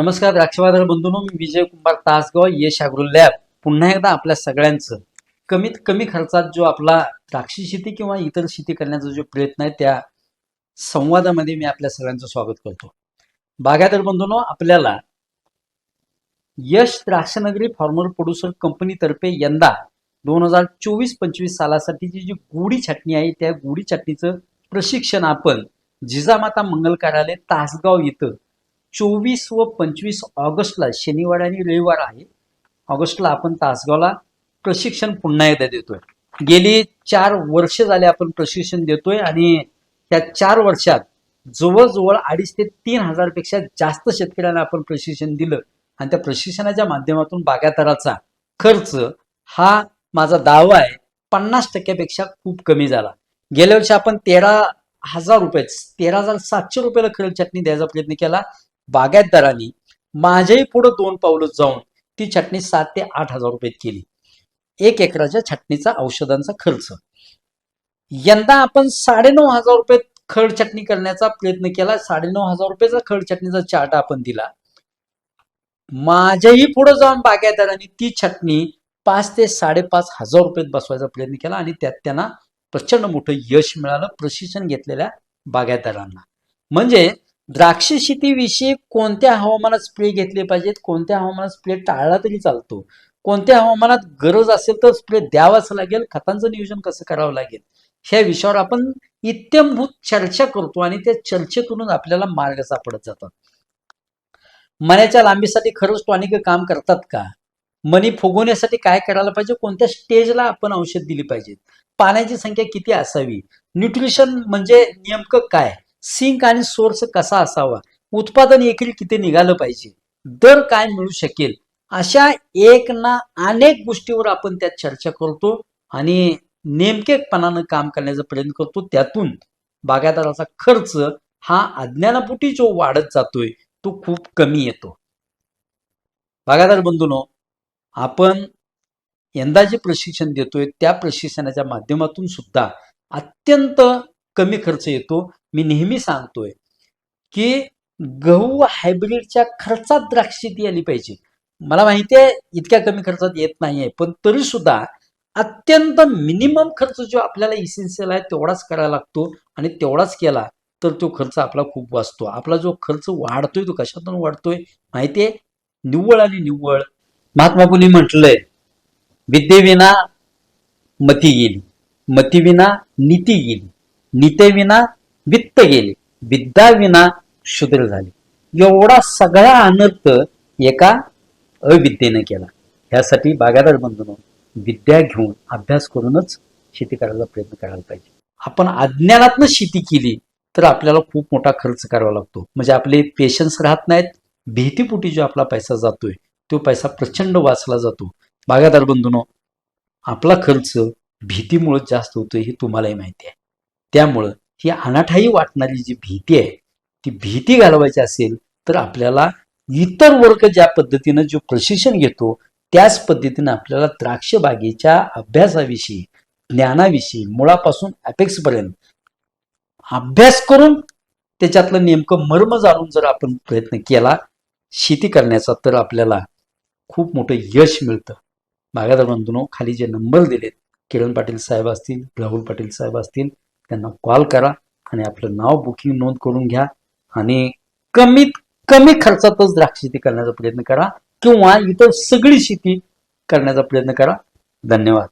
नमस्कार द्राक्षवादळ बंधूंनो मी विजय कुमार तासगाव यश अॅग्रो लॅब. पुन्हा एकदा आपल्या सगळ्यांचं कमीत कमी खर्चात जो आपला द्राक्षी शेती किंवा इतर शेती करण्याचा जो प्रयत्न आहे त्या संवादामध्ये मी आपल्या सगळ्यांचं स्वागत करतो. बागायतर बंधूंनो आपल्याला यश द्राक्षनगरी फार्मर प्रोड्युसर कंपनीतर्फे यंदा दोन हजार चोवीस पंचवीस सालासाठीची जी गुढी छाटणी आहे त्या गुढी छाटणीचं प्रशिक्षण आपण जिजामाता मंगल कार्यालय तासगाव इथं चोवीस व पंचवीस ऑगस्टला शनिवार आणि रविवार आहे. ऑगस्टला आपण तासगावला प्रशिक्षण पुन्हा एकदा देतोय. गेली चार वर्ष झाले आपण प्रशिक्षण देतोय आणि त्या चार वर्षात जवळजवळ अडीच ते तीन हजारपेक्षा जास्त शेतकऱ्यांना आपण प्रशिक्षण दिलं. आणि त्या प्रशिक्षणाच्या माध्यमातून बागायतदाराचा खर्च हा माझा दावा आहे पन्नास टक्क्यापेक्षा खूप कमी झाला. गेल्या वर्षी आपण तेरा हजार रुपये तेरा हजार सातशे रुपयाला खरड चटणी द्यायचा प्रयत्न केला. बागायतदारांनी माझ्याही पुढे दोन पावलं जाऊन ती छाटणी सात ते आठ हजार रुपयात केली. एक एकराच्या छटणीचा औषधांचा खर्च. यंदा आपण साडेनऊ हजार रुपये खड चटणी करण्याचा प्रयत्न केला. साडेनऊ हजार रुपयाचा खड चटणीचा चार्ट आपण दिला. माझ्याही पुढे जाऊन बागायतदारांनी ती छाटणी पाच ते साडेपाच हजार रुपयात बसवायचा प्रयत्न केला आणि त्यात त्यांना प्रचंड मोठं यश मिळालं प्रशिक्षण घेतलेल्या बागायतदारांना म्हणजे द्राक्ष शेतीविषयी कोणत्या हवामानात स्प्रे घेतले पाहिजेत? कोणत्या हवामानात स्प्रे टाळला तरी चालतो? कोणत्या हवामानात गरज असेल तर स्प्रे द्यावाच लागेल? खतांचं नियोजन कसं करावं लागेल? ह्या विषयावर आपण इत्यंभूत चर्चा करतो आणि त्या चर्चेतूनच आपल्याला मार्ग सापडत जातात. मण्याच्या लांबीसाठी खरंच टॉनिक काम करतात का? मनी फुगवण्यासाठी काय करायला पाहिजे? कोणत्या स्टेजला आपण औषध दिली पाहिजेत? पाण्याची संख्या किती असावी? न्यूट्रिशन म्हणजे नेमकं काय? सिंक आणि सोर्स कसा असावा? उत्पादन एकरी किती निघालं पाहिजे? दर काय मिळू शकेल? अशा एक ना अनेक गोष्टीवर आपण त्यात चर्चा करतो आणि नेमकेपणानं काम करण्याचा प्रयत्न करतो. त्यातून बागायतदाराचा खर्च हा अज्ञानापोटी जो वाढत जातोय तो खूप कमी येतो. बागायतदार बंधूनो आपण यंदा जे प्रशिक्षण देतोय त्या प्रशिक्षणाच्या माध्यमातून सुद्धा अत्यंत कमी खर्च येतो. मी नेहमी सांगतोय की गहू हायब्रिडच्या खर्चात द्राक्ष ती आली पाहिजे. मला माहिती आहे इतक्या कमी खर्चात येत नाहीये पण तरी सुद्धा अत्यंत मिनिमम खर्च जो आपल्याला इसेन्शियल आहे तेवढाच करायला लागतो आणि तेवढाच केला तर तो खर्च आपला खूप वाचतो. आपला जो खर्च वाढतोय तो कशातून वाढतोय माहितीये? निव्वळ आणि निव्वळ. महात्मा फुले म्हटलंय विद्येविना मती गेली मतीविना नीती गेली नीतेविना वित्त गेले. विद्याविना शूद्र झाले. एवढा सगळा अनर्थ एका अविद्येनं केला. ह्यासाठी बागायदार बंधून विद्या घेऊन अभ्यास करूनच शेती करायला प्रयत्न करायला पाहिजे. आपण अज्ञानातनं शेती केली तर आपल्याला खूप मोठा खर्च करावा लागतो. म्हणजे आपले पेशन्स राहत नाहीत. भीतीपोटी जो आपला पैसा जातोय तो पैसा प्रचंड वाचला जातो. बागायदार बंधूनो आपला खर्च भीतीमुळे जास्त होतोय हे तुम्हालाही माहिती आहे. त्यामुळं ही अनाठाई वाटणारी जी भीती आहे ती भीती घालवायची असेल तर आपल्याला इतर वर्ग ज्या पद्धतीनं जो प्रशिक्षण घेतो त्याच पद्धतीनं आपल्याला द्राक्ष बागेच्या अभ्यासाविषयी ज्ञानाविषयी मुळापासून अपेक्सपर्यंत अभ्यास करून त्याच्यातलं नेमकं मर्म जाणून जर आपण प्रयत्न केला शेती करण्याचा तर आपल्याला खूप मोठं यश मिळतं. बागायदार बंधूंनो खाली जे नंबर दिलेत किरण पाटील साहेब असतील राहुल पाटील साहेब असतील त्यांना कॉल करा आणि आपलं नाव बुकिंग नोंद करून घ्या आणि कमीत कमी खर्चातच द्राक्ष शेती करण्याचा प्रयत्न करा किंवा इतर सगळी शेती करण्याचा प्रयत्न करा. धन्यवाद.